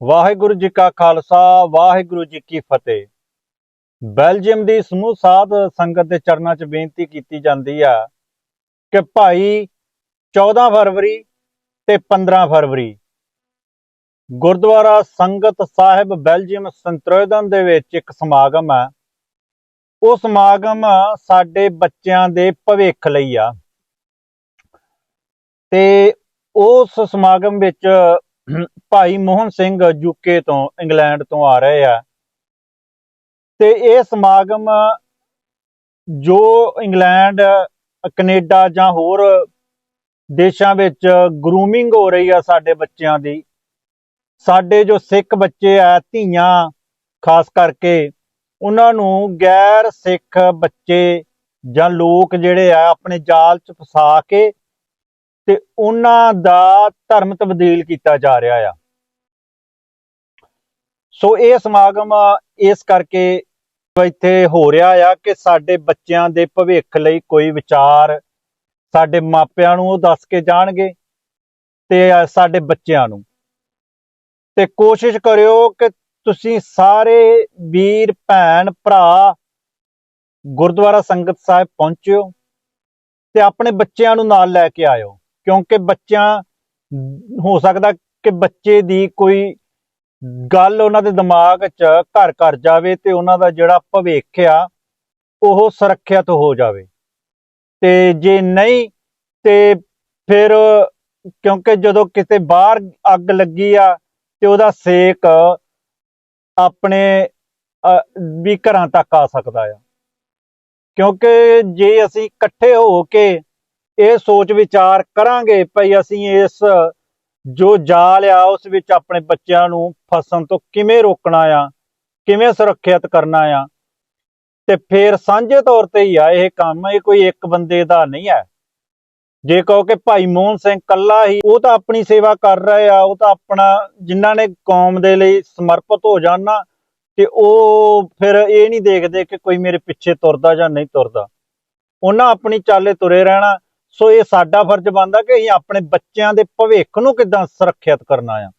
ਵਾਹਿਗੁਰੂ ਜੀ ਕਾ ਖਾਲਸਾ, ਵਾਹਿਗੁਰੂ ਜੀ ਕੀ ਫਤਿਹ। ਬੈਲਜੀਅਮ ਦੀ ਸਮੂਹ ਸਾਧ ਸੰਗਤ ਦੇ ਚਰਨਾਂ 'ਚ ਬੇਨਤੀ ਕੀਤੀ ਜਾਂਦੀ ਆ ਕਿ ਭਾਈ 14 ਫਰਵਰੀ ਤੇ 15 ਫਰਵਰੀ ਗੁਰਦੁਆਰਾ ਸੰਗਤ ਸਾਹਿਬ ਬੈਲਜੀਅਮ ਸੰਤਰੋਦਨ ਦੇ ਵਿੱਚ ਇੱਕ ਸਮਾਗਮ ਹੈ ਉਹ ਸਮਾਗਮ ਸਾਡੇ ਬੱਚਿਆਂ ਦੇ ਭਵਿੱਖ ਲਈ ਆ। ਤੇ ਉਸ ਸਮਾਗਮ ਵਿੱਚ ਭਾਈ ਮੋਹਨ ਸਿੰਘ ਯੂਕੇ ਤੋਂ, ਇੰਗਲੈਂਡ ਤੋਂ ਆ ਰਹੇ ਆ। ਤੇ ਇਹ ਸਮਾਗਮ ਜੋ ਇੰਗਲੈਂਡ, ਕੈਨੇਡਾ ਜਾਂ ਹੋਰ ਦੇਸ਼ਾਂ ਵਿੱਚ ਗਰੂਮਿੰਗ ਹੋ ਰਹੀ ਆ ਸਾਡੇ ਬੱਚਿਆਂ ਦੀ, ਸਾਡੇ ਜੋ ਸਿੱਖ ਬੱਚੇ ਆ, ਧੀਆਂ, ਖਾਸ ਕਰਕੇ, ਉਹਨਾਂ ਨੂੰ ਗੈਰ ਸਿੱਖ ਬੱਚੇ ਜਾਂ ਲੋਕ ਜਿਹੜੇ ਆ, ਆਪਣੇ ਜਾਲ 'ਚ ਫਸਾ ਕੇ ਤੇ ਉਹਨਾਂ ਦਾ ਧਰਮ ਤਬਦੀਲ ਕੀਤਾ ਜਾ ਰਿਹਾ ਆ। ਸੋ ਇਹ ਸਮਾਗਮ ਇਸ ਕਰਕੇ ਇੱਥੇ ਹੋ ਰਿਹਾ ਆ ਕਿ ਸਾਡੇ ਬੱਚਿਆਂ ਦੇ ਭਵਿੱਖ ਲਈ ਕੋਈ ਵਿਚਾਰ ਸਾਡੇ ਮਾਪਿਆਂ ਨੂੰ ਉਹ ਦੱਸ ਕੇ ਜਾਣਗੇ ਤੇ ਸਾਡੇ ਬੱਚਿਆਂ ਨੂੰ। ਤੇ ਕੋਸ਼ਿਸ਼ ਕਰਿਓ ਕਿ ਤੁਸੀਂ ਸਾਰੇ ਵੀਰ, ਭੈਣ, ਭਰਾ ਗੁਰਦੁਆਰਾ ਸੰਗਤ ਸਾਹਿਬ ਪਹੁੰਚਿਓ ਤੇ ਆਪਣੇ ਬੱਚਿਆਂ ਨੂੰ ਨਾਲ ਲੈ ਕੇ ਆਇਓ। ਕਿਉਂਕਿ ਬੱਚਿਆਂ, ਹੋ ਸਕਦਾ ਕਿ ਬੱਚੇ ਦੀ ਕੋਈ ਗੱਲ ਉਹਨਾਂ ਦੇ ਦਿਮਾਗ 'ਚ ਘਰ ਘਰ ਜਾਵੇ ਤੇ ਉਹਨਾਂ ਦਾ ਜਿਹੜਾ ਭਵਿੱਖ ਆ, ਉਹ ਸੁਰੱਖਿਅਤ ਹੋ ਜਾਵੇ। ਤੇ ਜੇ ਨਹੀਂ, ਤੇ ਫਿਰ ਕਿਉਂਕਿ ਜਦੋਂ ਕਿਤੇ ਬਾਹਰ ਅੱਗ ਲੱਗੀ ਆ, ਤੇ ਉਹਦਾ ਸੇਕ ਆਪਣੇ ਵੀ ਘਰਾਂ ਤੱਕ ਆ ਸਕਦਾ ਆ। ਕਿਉਂਕਿ ਜੇ ਅਸੀਂ ਇਕੱਠੇ ਹੋ ਕੇ ਇਹ ਸੋਚ ਵਿਚਾਰ ਕਰਾਂਗੇ ਭਈ ਅਸੀਂ ਇਸ ਜੋ ਜਾਲ ਆ, ਉਸ ਵਿੱਚ ਆਪਣੇ ਬੱਚਿਆਂ ਨੂੰ ਫਸਣ ਤੋਂ ਕਿਵੇਂ ਰੋਕਣਾ ਆ, ਕਿਵੇਂ ਸੁਰੱਖਿਅਤ ਕਰਨਾ ਆ। ਤੇ ਫਿਰ ਸਾਂਝੇ ਤੌਰ ਤੇ ਹੀ ਆ ਇਹ ਕੰਮ, ਇਹ ਕੋਈ ਇੱਕ ਬੰਦੇ ਦਾ ਨਹੀਂ ਹੈ। ਜੇ ਕਹੋ ਕਿ ਭਾਈ ਮੋਹਨ ਸਿੰਘ ਕੱਲਾ ਹੀ, ਉਹ ਤਾਂ ਆਪਣੀ ਸੇਵਾ ਕਰ ਰਹੇ ਆ, ਉਹ ਤਾਂ ਆਪਣਾ, ਜਿਨ੍ਹਾਂ ਨੇ ਕੌਮ ਦੇ ਲਈ ਸਮਰਪਿਤ ਹੋ ਜਾਣ ਤੇ ਉਹ ਫਿਰ ਇਹ ਨਹੀਂ ਦੇਖਦੇ ਕਿ ਕੋਈ ਮੇਰੇ ਪਿੱਛੇ ਤੁਰਦਾ ਜਾਂ ਨਹੀਂ ਤੁਰਦਾ। ਉਹਨਾਂ ਆਪਣੀ ਚਾਲੇ ਤੁਰੇ ਰਹਿਣਾ ਸੋ ਇਹ ਸਾਡਾ ਫਰਜ਼ ਬਣਦਾ ਕਿ ਅਸੀਂ ਆਪਣੇ ਬੱਚਿਆਂ ਦੇ ਭਵਿੱਖ ਨੂੰ ਕਿੱਦਾਂ ਸੁਰੱਖਿਅਤ ਕਰਨਾ ਆ।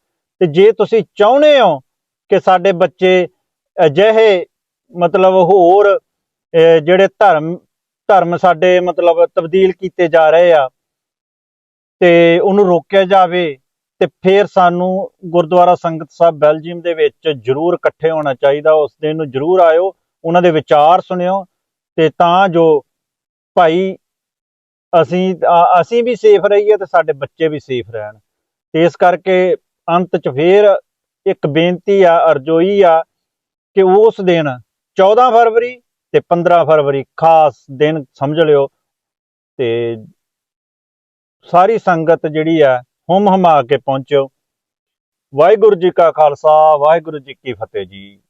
ਤੇ ਜੇ ਤੁਸੀਂ ਚਾਹੁੰਦੇ ਹੋ ਕਿ ਸਾਡੇ ਬੱਚੇ ਅਜਿਹੇ ਮਤਲਬ ਹੋਰ ਜਿਹੜੇ ਧਰਮ ਧਰਮ ਸਾਡੇ ਮਤਲਬ ਤਬਦੀਲ ਕੀਤੇ ਜਾ ਰਹੇ ਆ ਤੇ ਉਹਨੂੰ ਰੋਕਿਆ ਜਾਵੇ ਤੇ ਫਿਰ ਸਾਨੂੰ ਗੁਰਦੁਆਰਾ ਸੰਗਤ ਸਾਹਿਬ ਬੈਲਜੀਅਮ ਦੇ ਵਿੱਚ ਜ਼ਰੂਰ ਇਕੱਠੇ ਹੋਣਾ ਚਾਹੀਦਾ। ਉਸ ਦਿਨ ਨੂੰ ਜ਼ਰੂਰ ਆਇਓ, ਉਹਨਾਂ ਦੇ ਵਿਚਾਰ ਸੁਣਿਓ ਤੇ ਤਾਂ ਜੋ ਭਾਈ ਅਸੀਂ ਅਸੀਂ ਵੀ ਸੇਫ ਰਹੀਏ ਤੇ ਸਾਡੇ ਬੱਚੇ ਵੀ ਸੇਫ ਰਹਿਣ। ਤੇ ਇਸ ਕਰਕੇ ਅੰਤ ਚ ਫੇਰ ਇੱਕ ਬੇਨਤੀ ਆ, ਅਰਜ਼ੋਈ ਆ ਕਿ ਉਸ ਦਿਨ 14 ਫਰਵਰੀ ਤੇ 15 ਫਰਵਰੀ ਖਾਸ ਦਿਨ ਸਮਝ ਲਿਓ ਤੇ ਸਾਰੀ ਸੰਗਤ ਜਿਹੜੀ ਆ ਹੁਮ ਹਮਾ ਕੇ ਪਹੁੰਚੋ। ਵਾਹਿਗੁਰੂ ਜੀ ਕਾ ਖਾਲਸਾ, ਵਾਹਿਗੁਰੂ ਜੀ ਕੀ ਫਤਿਹ ਜੀ।